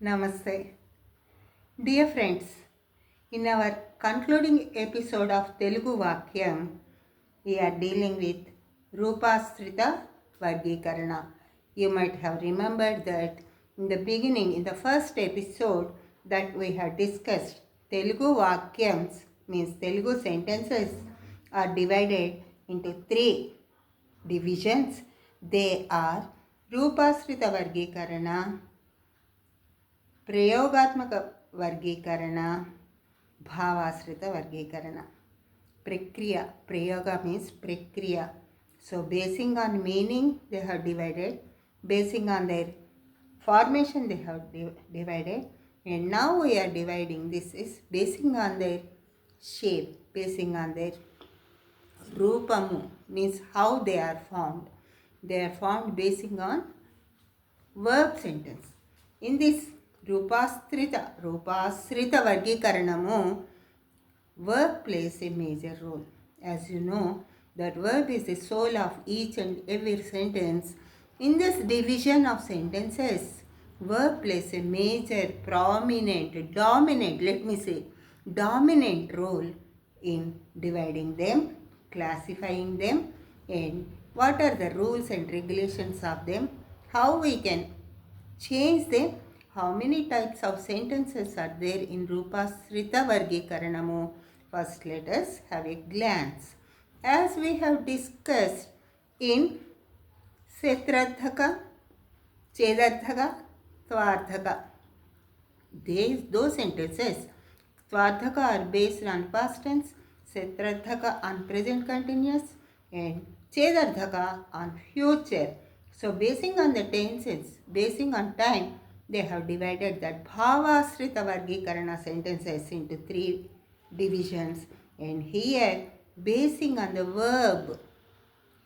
Namaste. Dear friends, in our concluding episode of Telugu Vakyam, we are dealing with Rupasrita Vargikarana. You might have remembered that in the beginning, in the first episode, that we had discussed Telugu Vakyams means Telugu sentences are divided into three divisions. They are Rupasrita Vargikarana, ಪ್ರಯೋಗಾತ್ಮಕ वर्गीकरण भावाश्रित वर्गीकरण प्रक्रिया प्रयोग means प्रक्रिया so basing on meaning they have divided basing on their formation they have divided and now we are dividing this is basing on their shape basing on their rupamu means how they are formed they are formed basing on verb sentence in this రూపాశ్రిత రూపాశ్రిత వర్గీకరణము verb plays a major role as you know that verb is the soul of each and every sentence in this division of sentences verb plays a major prominent dominant let me say dominant role in dividing them classifying them and what are the rules and regulations of them how we can change them how many types of sentences are there in Rupa Srita Vargikaranamo? First, let us have a glance. As we have discussed in Setradhaka, Chedardhaka, Tvardhaka, these, those sentences, Tvardhaka are based on past tense, Setradhaka on present continuous, and Chedardhaka on future. So, basing on the tenses, basing on time, they have divided that bhavasrita vargikarana sentences into three divisions and here basing on the verb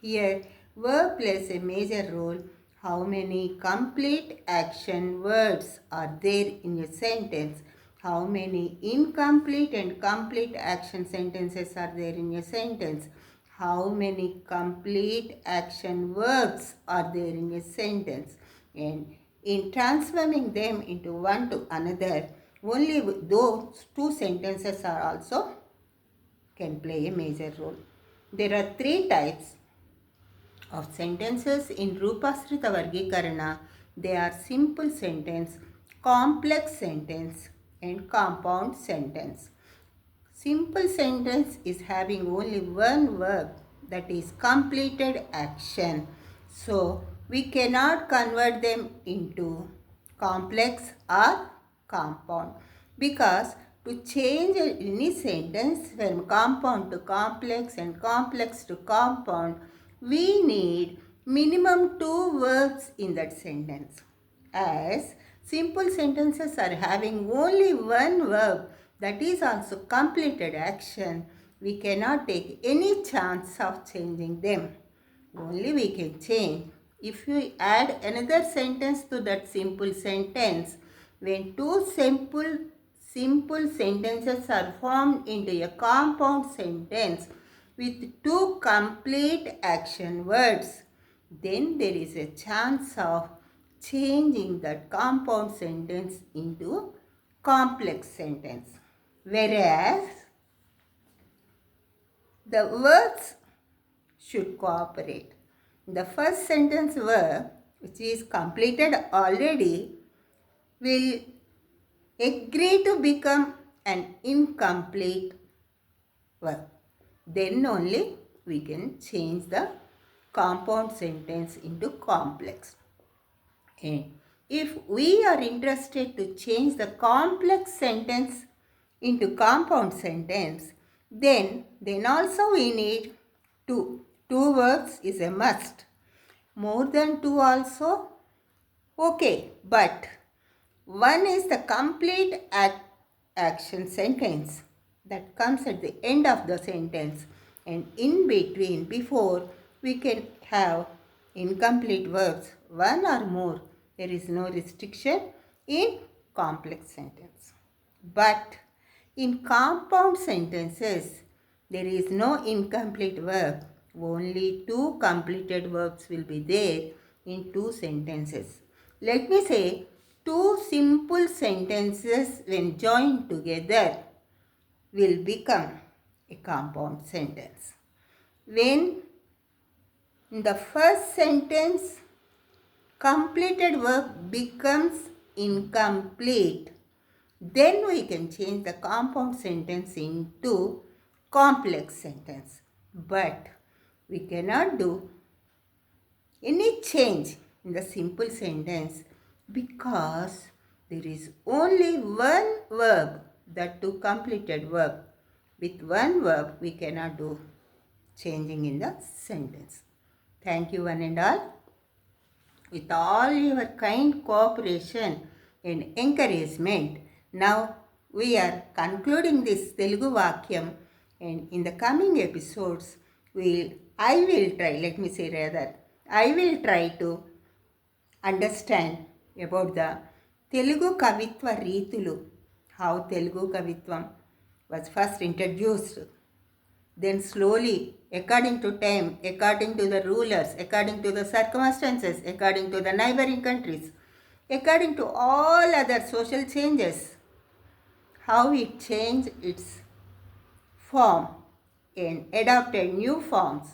here, verb plays a major role. How many complete action words are there in a sentence? How many incomplete and complete action sentences are there in a sentence? How many complete action verbs are there in a sentence? And in transforming them into one to another, only those two sentences are also can play a major role. There are three types of sentences in Rupasrita Vargikarana. They are simple sentence, complex sentence, and compound sentence. Simple sentence is having only one verb that is completed action. So we cannot convert them into complex or compound because to change any sentence from compound to complex and complex to compound we need minimum two verbs in that sentence. As simple sentences are having only one verb that is also completed action we cannot take any chance of changing them. Only we can change if you add another sentence to that simple sentence when two simple simple sentences are formed into a compound sentence with two complete action words then there is a chance of changing that compound sentence into complex sentence whereas the words should cooperate. The first sentence verb, which is completed already, will agree to become an incomplete verb. Then only we can change the compound sentence into complex. And if we are interested to change the complex sentence into compound sentence, then then also we need two. Two verbs is a must. More than two also okay, but one is the complete act, action sentence that comes at the end of the sentence, and in between, before we can have incomplete verbs, one or more. There is no restriction in complex sentence. But in compound sentences, there is no incomplete verb. Only two completed verbs will be there in two sentences. Let me say two simple sentences when joined together will become a compound sentence. When in the first sentence completed verb becomes incomplete, then we can change the compound sentence into complex sentence. But we cannot do any change in the simple sentence because there is only one verb, that two completed verb. With one verb, we cannot do changing in the sentence. Thank you, one and all. With all your kind cooperation and encouragement, now we are concluding this Telugu Vakyam and in the coming episodes, we'll, I will try, let me say rather, I will try to understand about the Telugu Kavitva Ritulu, how Telugu Kavitvam was first introduced. Then slowly, according to time, according to the rulers, according to the circumstances, according to the neighboring countries, according to all other social changes, how it changed its form and adopted new forms.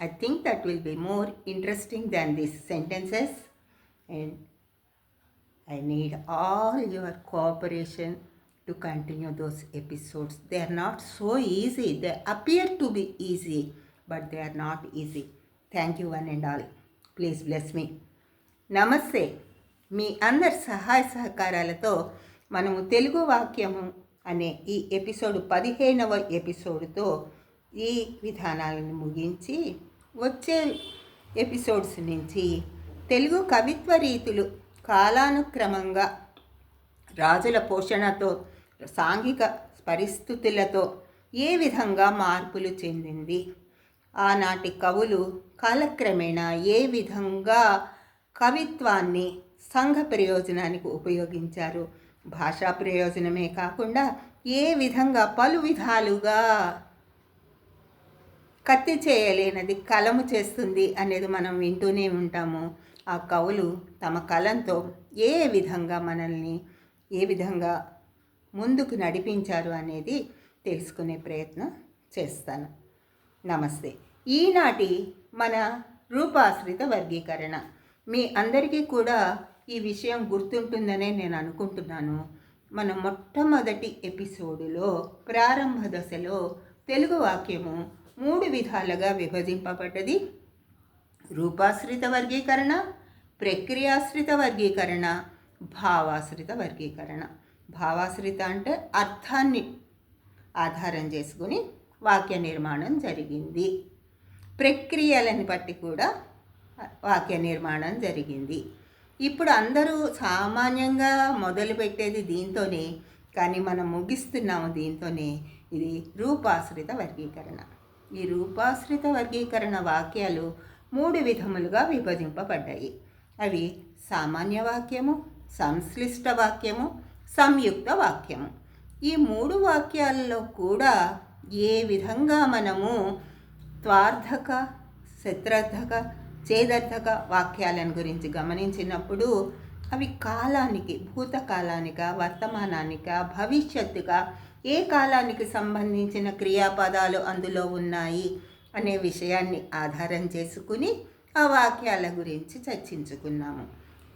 I think that will be more interesting than these sentences and I need all your cooperation to continue those episodes. They are not so easy. They appear to be easy, but they are not easy. Thank you, one and all. Please bless me నమస్తే మీ అందరి సహాయ సహకారాలతో మనము తెలుగు వాక్యము అనే ఈ episode పదిహేనవ ఎపిసోడ్తో ఈ విధానాలను ముగించి వచ్చే ఎపిసోడ్స్ నుంచి తెలుగు కవిత్వ రీతులు కాలానుక్రమంగా రాజుల పోషణతో సాంఘిక పరిస్థితులతో ఏ విధంగా మార్పులు చెందింది? ఆనాటి కవులు కాలక్రమేణా ఏ విధంగా కవిత్వాన్ని సంఘ ప్రయోజనానికి ఉపయోగించారు? భాషా ప్రయోజనమే కాకుండా ఏ విధంగా పలు విధాలుగా కత్తి చేయలేనది కలము చేస్తుంది అనేది మనం వింటూనే ఉంటాము. ఆ కవులు తమ కలంతో ఏ విధంగా మనల్ని ఏ విధంగా ముందుకు నడిపించారు అనేది తెలుసుకునే ప్రయత్నం చేస్తాను. నమస్తే. ఈనాటి మన రూపాశ్రిత వర్గీకరణ. మీ అందరికీ కూడా ఈ విషయం గుర్తుంటుందనే నేను అనుకుంటున్నాను. మన మొట్టమొదటి ఎపిసోడులో ప్రారంభ దశలో తెలుగు వాక్యము మూడు విధాలుగా విభజింపబడ్డది. రూపాశ్రిత వర్గీకరణ ప్రక్రియాశ్రిత వర్గీకరణ భావాశ్రిత వర్గీకరణ. భావాశ్రిత అంటే అర్థాన్ని ఆధారం చేసుకుని వాక్య నిర్మాణం జరిగింది. ప్రక్రియలను బట్టి కూడా వాక్య నిర్మాణం జరిగింది. ఇప్పుడు అందరూ సామాన్యంగా మొదలుపెట్టేది దీంతోనే కానీ మనం ముగిస్తున్నాము దీంతోనే ఇది రూపాశ్రిత వర్గీకరణ. ఈ రూపాశ్రిత వర్గీకరణ వాక్యాలు మూడు విధములుగా విభజింపబడ్డాయి. అవి సామాన్య వాక్యము సంశ్లిష్ట వాక్యము సంయుక్త వాక్యము. ఈ మూడు వాక్యాలలో కూడా ఏ విధంగా మనము త్వార్థక శత్రార్థక చేదర్థక వాక్యాలను గురించి గమనించినప్పుడు అవి కాలానికి భూతకాలానిక వర్తమానానిక భవిష్యత్తుగా ఏ కాలానికి సంబంధించిన క్రియాపదాలు అందులో ఉన్నాయి అనే విషయాన్ని ఆధారం చేసుకుని ఆ వాక్యాల గురించి చర్చించుకున్నాము.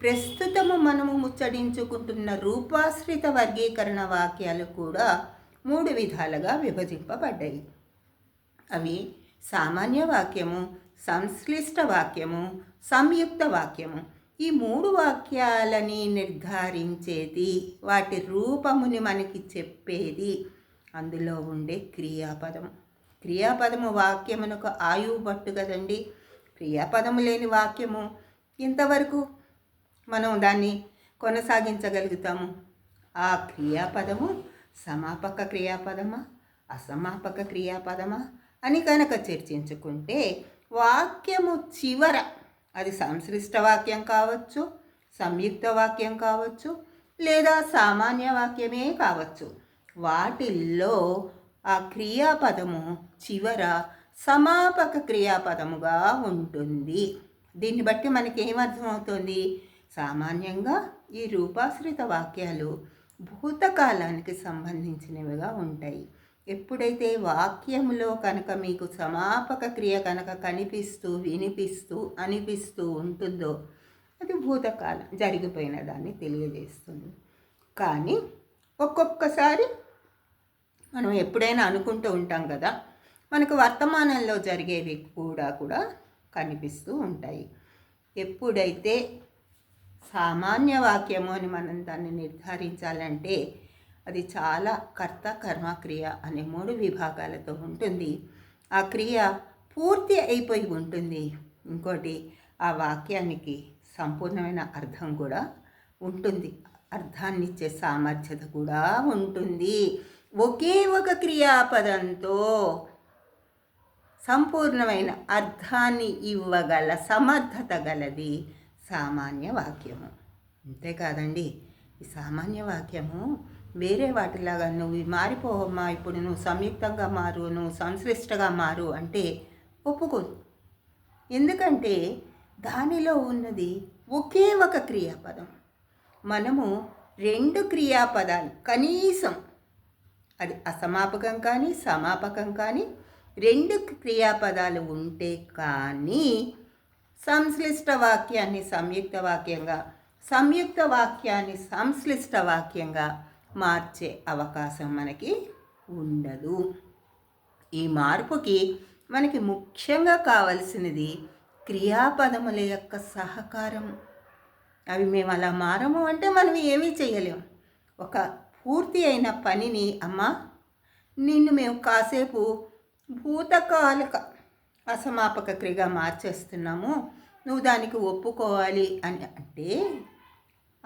ప్రస్తుతము మనము ముచ్చడించుకుంటున్న రూపాశ్రిత వర్గీకరణ వాక్యాలు కూడా మూడు విధాలుగా విభజింపబడ్డాయి. అవి సామాన్య వాక్యము సంశ్లిష్ట వాక్యము సంయుక్త వాక్యము ఈ మూడు వాక్యాలని నిర్ధారించేది వాటి రూపముని మనకి చెప్పేది అందులో ఉండే క్రియాపదం. క్రియాపదము వాక్యమునకు ఆయువు పట్టు కదండి. క్రియాపదము లేని వాక్యము ఇంతవరకు మనం దాన్ని కొనసాగించగలుగుతాము. ఆ క్రియాపదము సమాపక క్రియాపదమా అసమాపక క్రియాపదమా అని కనుక చర్చించుకుంటే వాక్యము చివర అది సంశ్లిష్ట వాక్యం కావచ్చు సంయుక్త వాక్యం కావచ్చు లేదా సామాన్య వాక్యమే కావచ్చు. వాటిల్లో ఆ క్రియాపదము చివర సమాపక క్రియాపదముగా ఉంటుంది. దీన్ని బట్టి మనకి ఏమర్థమవుతుంది సామాన్యంగా ఈ రూపాశ్రిత వాక్యాలు భూతకాలానికి సంబంధించినవిగా ఉంటాయి. ఎప్పుడైతే వాక్యములో కనుక మీకు సమాపక క్రియ కనుక కనిపిస్తూ వినిపిస్తూ అనిపిస్తూ ఉంటుందో అది భూతకాలం జరిగిపోయిన దాన్ని తెలియజేస్తుంది. కానీ ఒక్కొక్కసారి మనం ఎప్పుడైనా అనుకుంటూ ఉంటాం కదా మనకు వర్తమానంలో జరిగేవి కూడా కూడా కనిపిస్తూ ఉంటాయి. ఎప్పుడైతే సామాన్య వాక్యము అని మనం దాన్ని నిర్ధారించాలంటే అది చాలా కర్త కర్మక్రియ అనే మూడు విభాగాలతో ఉంటుంది. ఆ క్రియ పూర్తి అయిపోయి ఉంటుంది. ఇంకోటి ఆ వాక్యానికి సంపూర్ణమైన అర్థం కూడా ఉంటుంది. అర్థాన్నిచ్చే సామర్థ్యత కూడా ఉంటుంది. ఒకే ఒక క్రియాపదంతో సంపూర్ణమైన అర్థాన్ని ఇవ్వగల సమర్థత గలది సామాన్య వాక్యము. అంతేకాదండి ఈ సామాన్య వాక్యము వేరే వాటిలాగా నువ్వు మారిపోవమ్మా ఇప్పుడు నువ్వు సంయుక్తంగా మారు నువ్వు సంశ్లిష్టగా మారు అంటే ఒప్పుకోదు. ఎందుకంటే దానిలో ఉన్నది ఒకే ఒక క్రియాపదం. మనము రెండు క్రియాపదాలు కనీసం అది అసమాపకం కానీ సమాపకం కానీ రెండు క్రియాపదాలు ఉంటే కానీ సంశ్లిష్ట వాక్యాన్ని సంయుక్త వాక్యంగా సంయుక్త వాక్యాన్ని సంశ్లిష్ట వాక్యంగా మార్చే అవకాశం మనకి ఉండదు. ఈ మార్పుకి మనకి ముఖ్యంగా కావలసినది క్రియాపదముల యొక్క సహకారం. అవి మేము అలా మారము అంటే మనం ఏమీ చేయలేము ఒక పూర్తి అయిన పనిని అమ్మ నిన్ను మేము కాసేపు భూతకాలిక అసమాపక క్రియగా మార్చేస్తున్నాము. నువ్వు దానికి ఒప్పుకోవాలి అని అంటే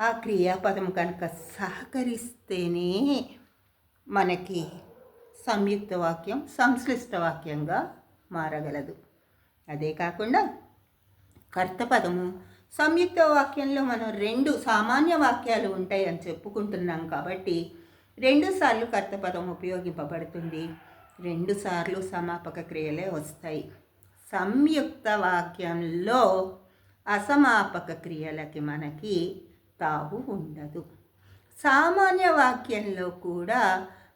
ఆ క్రియాపదం కనుక సహకరిస్తేనే మనకి సంయుక్త వాక్యం సంశ్లిష్ట వాక్యంగా మారగలదు. అదే కాకుండా కర్తపదము సంయుక్త వాక్యంలో మనం రెండు సామాన్య వాక్యాలు ఉంటాయి అని చెప్పుకుంటున్నాం కాబట్టి రెండుసార్లు కర్తపదం ఉపయోగింపబడుతుంది. రెండుసార్లు సమాపక క్రియలే వస్తాయి. సంయుక్త వాక్యంలో అసమాపక క్రియలకి మనకి తావు ఉండదు. సామాన్య వాక్యంలో కూడా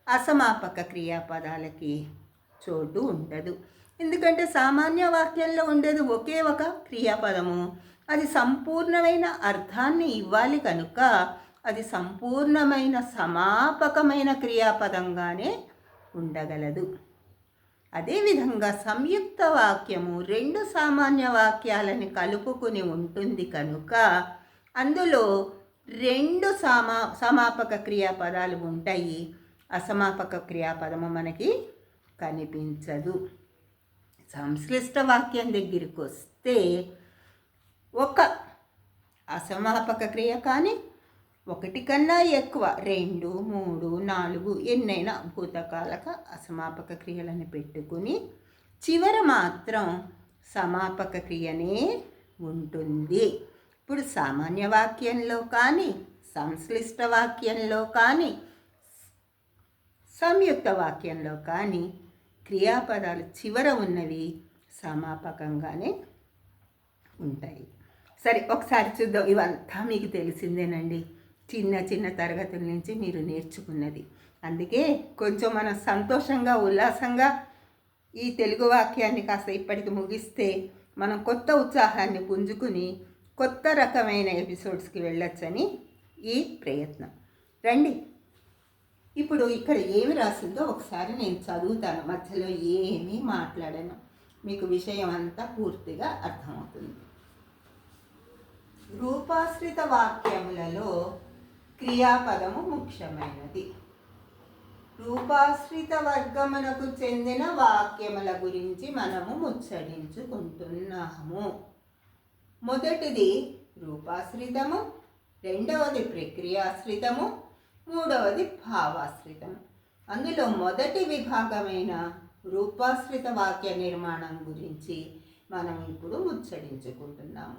అసమాపక క్రియాపదాలకి చోటు ఉండదు. ఎందుకంటే సామాన్య వాక్యంలో ఉండేది ఒకే ఒక క్రియాపదము. అది సంపూర్ణమైన అర్థాన్ని ఇవ్వాలి కనుక అది సంపూర్ణమైన సమాపకమైన క్రియాపదంగానే ఉండగలదు. అదేవిధంగా సంయుక్త వాక్యము రెండు సామాన్య వాక్యాలని కలుపుకుని ఉంటుంది కనుక అందులో రెండు సమా సమాపక క్రియాపదాలు ఉంటాయి. అసమాపక క్రియాపదము మనకి కనిపించదు. సంశ్లిష్ట వాక్యం దగ్గరికి వస్తే ఒక అసమాపక క్రియ కానీ ఒకటి కన్నా ఎక్కువ రెండు మూడు నాలుగు ఎన్నైనా భూతకాలక అసమాపక క్రియలను పెట్టుకుని చివర మాత్రం సమాపక క్రియనే ఉంటుంది. ఇప్పుడు సామాన్య వాక్యంలో కానీ సంశ్లిష్ట వాక్యంలో కానీ సంయుక్త వాక్యంలో కానీ క్రియాపదాలు చివర ఉన్నవి సమాపకంగానే ఉంటాయి. సరే ఒకసారి చూద్దాం. ఇవంతా మీకు తెలిసిందేనండి. చిన్న చిన్న తరగతుల నుంచి మీరు నేర్చుకున్నది. అందుకే కొంచెం మనం సంతోషంగా ఉల్లాసంగా ఈ తెలుగు వాక్యాన్ని కాస్త ఇప్పటికి ముగిస్తే మనం కొత్త ఉత్సాహాన్ని పుంజుకుని కొత్త రకమైన ఎపిసోడ్స్కి వెళ్ళొచ్చని ఈ ప్రయత్నం. రండి. ఇప్పుడు ఇక్కడ ఏమి రాసిందో ఒకసారి నేను చదువుతాను. మధ్యలో ఏమీ మాట్లాడను. మీకు విషయం అంతా పూర్తిగా అర్థమవుతుంది. రూపాశ్రిత వాక్యములలో క్రియాపదము ముఖ్యమైనది. రూపాశ్రిత వర్గమునకు చెందిన వాక్యముల గురించి మనము ముచ్చడించుకుంటున్నాము మొదటిది రూపాశ్రితము రెండవది ప్రక్రియాశ్రితము మూడవది భావాశ్రితము. అందులో మొదటి విభాగమైన రూపాశ్రిత వాక్య నిర్మాణం గురించి మనం ఇప్పుడు ముచ్చడించుకుంటున్నాము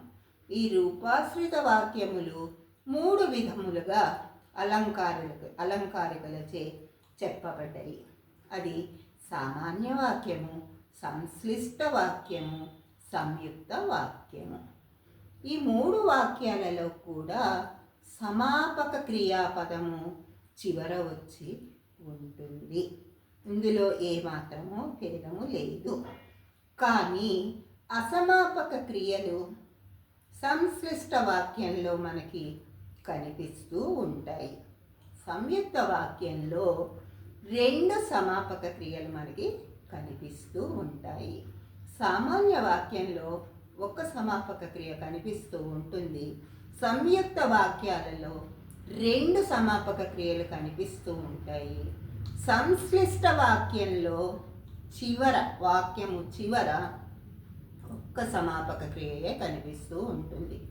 ఈ రూపాశ్రిత వాక్యములు మూడు విధములుగా అలంకారులకు అలంకారికలచే చెప్పబడ్డాయి. అది సామాన్య వాక్యము సంశ్లిష్ట వాక్యము సంయుక్త వాక్యము. ఈ మూడు వాక్యాలలో కూడా సమాపక క్రియాపదము చివర వచ్చి ఉంటుంది. ఇందులో ఏమాత్రము భేదము లేదు. కానీ అసమాపక క్రియలు సంశ్లిష్ట వాక్యంలో మనకి కనిపిస్తూ ఉంటాయి. సంయుక్త వాక్యంలో రెండు సమాపక క్రియలు మనకి కనిపిస్తూ ఉంటాయి. సామాన్య వాక్యంలో ఒక సమాపక క్రియ కనిపిస్తూ ఉంటుంది. సంయుక్త వాక్యాలలో రెండు సమాపక క్రియలు కనిపిస్తూ ఉంటాయి. సంశ్లిష్ట వాక్యంలో చివర వాక్యము చివర ఒక్క సమాపక క్రియయే కనిపిస్తూ ఉంటుంది.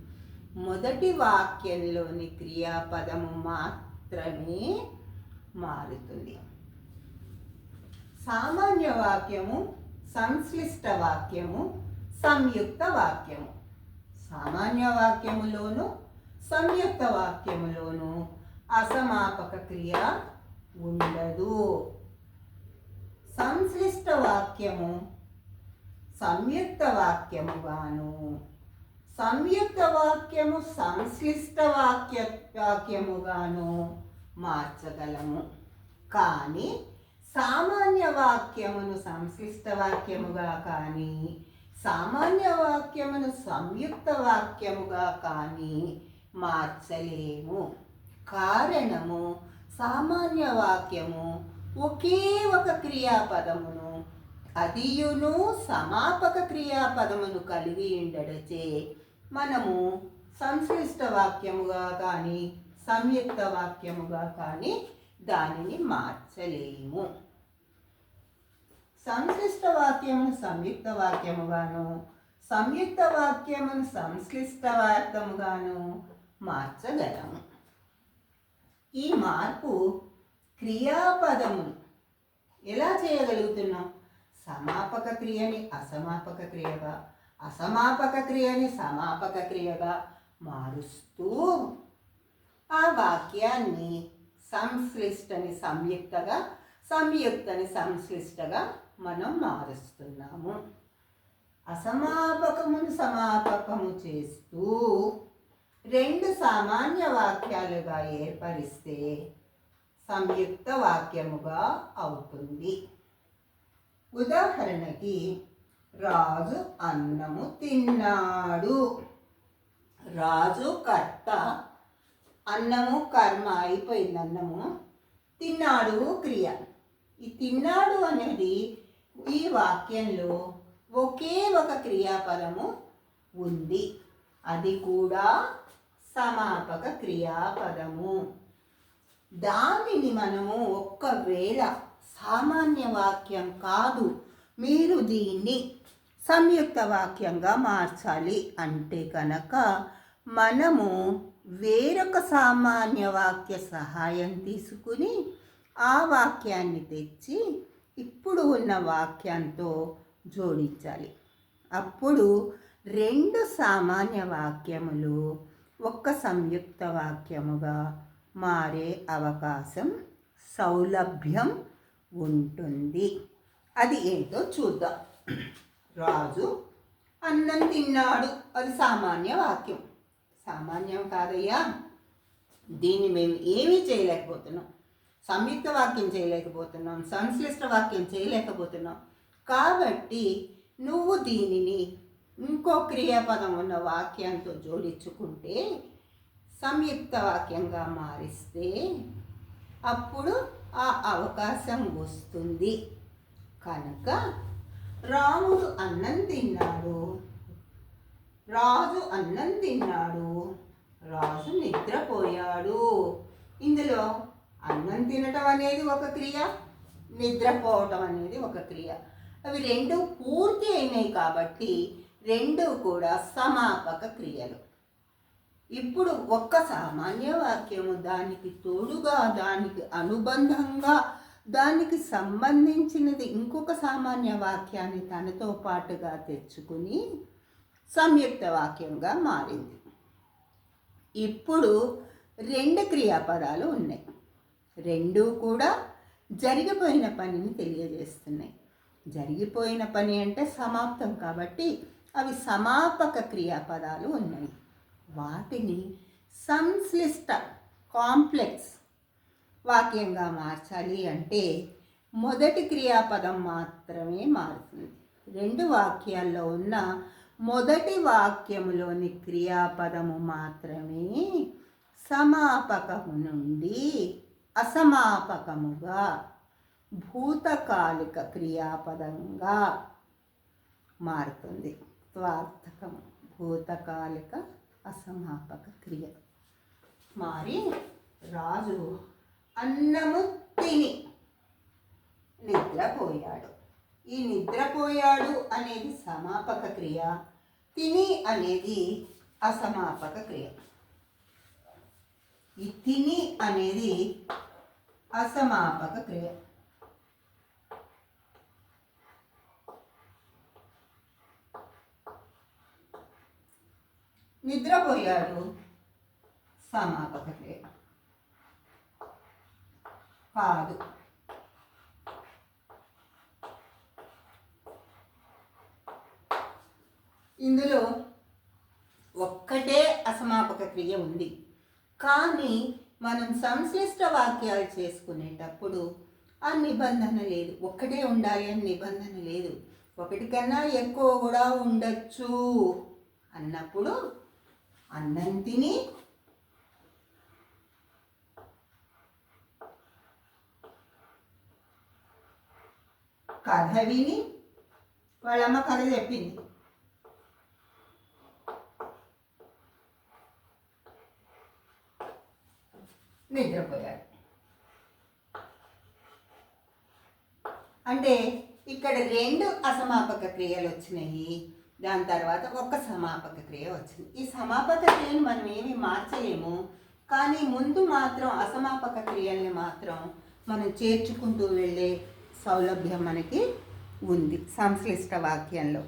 మొదటి వాక్యంలోని క్రియాపదము మాత్రమే మారుతుంది. సామాన్య వాక్యము సంశ్లిష్ట వాక్యము సంయుక్త వాక్యము సామాన్య వాక్యములోను సంయుక్త వాక్యములోను అసమాపక క్రియ ఉండదు. సంశ్లిష్ట వాక్యము సంయుక్త వాక్యముగాను సంయుక్త వాక్యము సంశ్లిష్ట వాక్య వాక్యముగాను మార్చగలము. కానీ సామాన్య వాక్యమును సంశ్లిష్ట వాక్యముగా కానీ సామాన్య వాక్యమును సంయుక్త వాక్యముగా కానీ మార్చలేము. కారణము సామాన్య వాక్యము ఒకే ఒక క్రియాపదమును అదియును సమాపక క్రియాపదమును కలిగి ఉండడచే మనము సంశ్లిష్ట వాక్యముగా కానీ సంయుక్త వాక్యముగా కానీ దానిని మార్చలేము. సంశ్లిష్ట వాక్యమును సంయుక్త వాక్యముగాను సంయుక్త వాక్యమును సంశ్లిష్ట వాక్యముగాను మార్చగలము ఈ మార్పు క్రియాపదము. ఎలా చేయగలుగుతున్నాం? సమాపక క్రియని అసమాపక క్రియగా అసమాపక క్రియని సమాపక క్రియగా మారుస్తూ ఆ వాక్యాన్ని సంశ్లిష్టని సంయుక్తగా సంయుక్తని సంశ్లిష్టగా మనం మారుస్తున్నాము. అసమాపకమును సమాపకము చేస్తూ రెండు సామాన్య వాక్యాలుగా ఏర్పరిస్తే సంయుక్త వాక్యముగా అవుతుంది. ఉదాహరణకి రాజు అన్నము తిన్నాడు. రాజు కర్త అన్నము కర్మ అయిపోయింది అన్నము తిన్నాడు క్రియ. ఈ తిన్నాడు అనేది ఈ వాక్యంలో ఒకే ఒక క్రియాపదము ఉంది. అది కూడా సమాపక క్రియాపదము. దానిని మనము ఒక్కవేళ సామాన్య వాక్యం కాదు మీరు దీన్ని సంయుక్త వాక్యంగా మార్చాలి అంటే కనుక మనము వేరొక సామాన్య వాక్య సహాయం తీసుకుని ఆ వాక్యాన్ని తెచ్చి ఇప్పుడు ఉన్న వాక్యంతో జోడించాలి. అప్పుడు రెండు సామాన్య వాక్యములు ఒక్క సంయుక్త వాక్యముగా మారే అవకాశం సౌలభ్యం ఉంటుంది. అది ఏంటో చూద్దాం. రాజు అన్నం తిన్నాడు. అది సామాన్య వాక్యం. సామాన్యం కాదయ్యా. దీన్ని మేము ఏమీ చేయలేకపోతున్నాం. సంయుక్త వాక్యం చేయలేకపోతున్నాం సంశ్లిష్ట వాక్యం చేయలేకపోతున్నాం. కాబట్టి నువ్వు దీనిని ఇంకో క్రియాపదం ఉన్న వాక్యంతో జోడించుకుంటే సంయుక్త వాక్యంగా మారిస్తే అప్పుడు ఆ అవకాశం వస్తుంది. కనుక రాముడు అన్నం తిన్నాడు. రాజు అన్నం తిన్నాడు. రాజు నిద్రపోయాడు. ఇందులో అన్నం తినటం అనేది ఒక క్రియ నిద్రపోవటం అనేది ఒక క్రియ. అవి రెండు పూర్తి అయినాయి కాబట్టి రెండు కూడా సమాపక క్రియలు. ఇప్పుడు ఒక్క సామాన్య వాక్యము దానికి తోడుగా దానికి అనుబంధంగా దానికి సంబంధించినది ఇంకొక సామాన్య వాక్యాన్ని తనతో పాటుగా తెచ్చుకుని సంయుక్త వాక్యంగా మారింది. ఇప్పుడు రెండు క్రియాపదాలు ఉన్నాయి. రెండూ కూడా జరిగిపోయిన పనిని తెలియజేస్తున్నాయి. జరిగిపోయిన పని అంటే సమాప్తం కాబట్టి అవి సమాపక క్రియాపదాలు ఉన్నాయి. వాటిని సంశ్లిష్ట కాంప్లెక్స్ వాక్యంగా మార్చాలి అంటే మొదటి క్రియాపదం మాత్రమే మారుతుంది. రెండు వాక్యాల్లో ఉన్న మొదటి వాక్యములోని క్రియాపదము మాత్రమే సమాపకము నుండి అసమాపకముగా భూతకాలిక క్రియాపదంగా మారుతుంది. స్వార్థకము భూతకాలిక అసమాపక క్రియ. మారి రాజు అన్నము తిని నిద్రపోయాడు. ఈ నిద్రపోయాడు అనేది సమాపక క్రియ తిని అనేది అసమాపక క్రియ. ఈ తిని అనేది అసమాపక క్రియ నిద్రపోయాడు సమాపక క్రియ కాదు. ఇందులో ఒక్కటే అసమాపక క్రియ ఉంది. కానీ మనం సంశ్లిష్ట వాక్యాలు చేసుకునేటప్పుడు ఆ నిబంధన లేదు. ఒక్కటే ఉండాలి అని నిబంధన లేదు. ఒకటి కన్నా ఎక్కువ కూడా ఉండొచ్చు అన్నప్పుడు అన్నం తిని కథ విని వాళ్ళమ్మ కథ చెప్పింది. నిద్రపోయాడు అంటే ఇక్కడ రెండు అసమాపక క్రియలు వచ్చినాయి. దాని తర్వాత ఒక సమాపక క్రియ వచ్చింది. ఈ సమాపక క్రియను మనం ఏమి మార్చలేము. కానీ ముందు మాత్రం అసమాపక క్రియల్ని మాత్రం మనం చేర్చుకుంటూ వెళ్ళే సౌలభ్యం మనకి ఉంది సంశ్లిష్ట వాక్యంలో.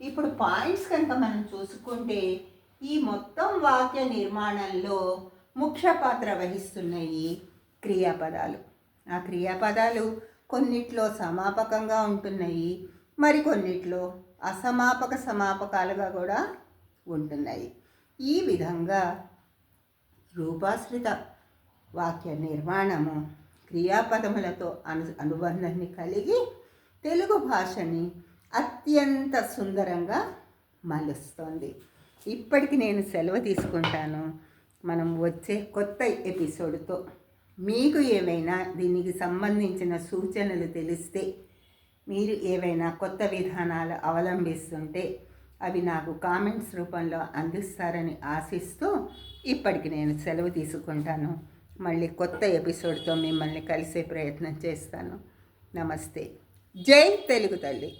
ఇప్పుడు పాయింట్స్ కనుక మనం చూసుకుంటే ఈ మొత్తం వాక్య నిర్మాణంలో ముఖ్య పాత్ర వహిస్తున్నాయి క్రియాపదాలు. ఆ క్రియాపదాలు కొన్నిట్లో సమాపకంగా ఉంటున్నాయి మరికొన్నిట్లో అసమాపక సమాపకాలుగా కూడా ఉంటున్నాయి. ఈ విధంగా రూపాశ్రిత వాక్య నిర్మాణము క్రియాపదములతో అను అనుబంధాన్ని కలిగి తెలుగు భాషని అత్యంత సుందరంగా మలుస్తోంది. ఇప్పటికి నేను సెలవు తీసుకుంటాను. మనం వచ్చే కొత్త ఎపిసోడ్తో మీకు ఏమైనా దీనికి సంబంధించిన సూచనలు తెలిస్తే మీరు ఏవైనా కొత్త విధానాలు అవలంబిస్తుంటే అవి నాకు కామెంట్స్ రూపంలో అందిస్తారని ఆశిస్తూ ఇప్పటికి నేను సెలవు తీసుకుంటాను. మళ్ళీ కొత్త ఎపిసోడ్తో మిమ్మల్ని కలిసే ప్రయత్నం చేస్తాను. నమస్తే. జై తెలుగు తల్లి.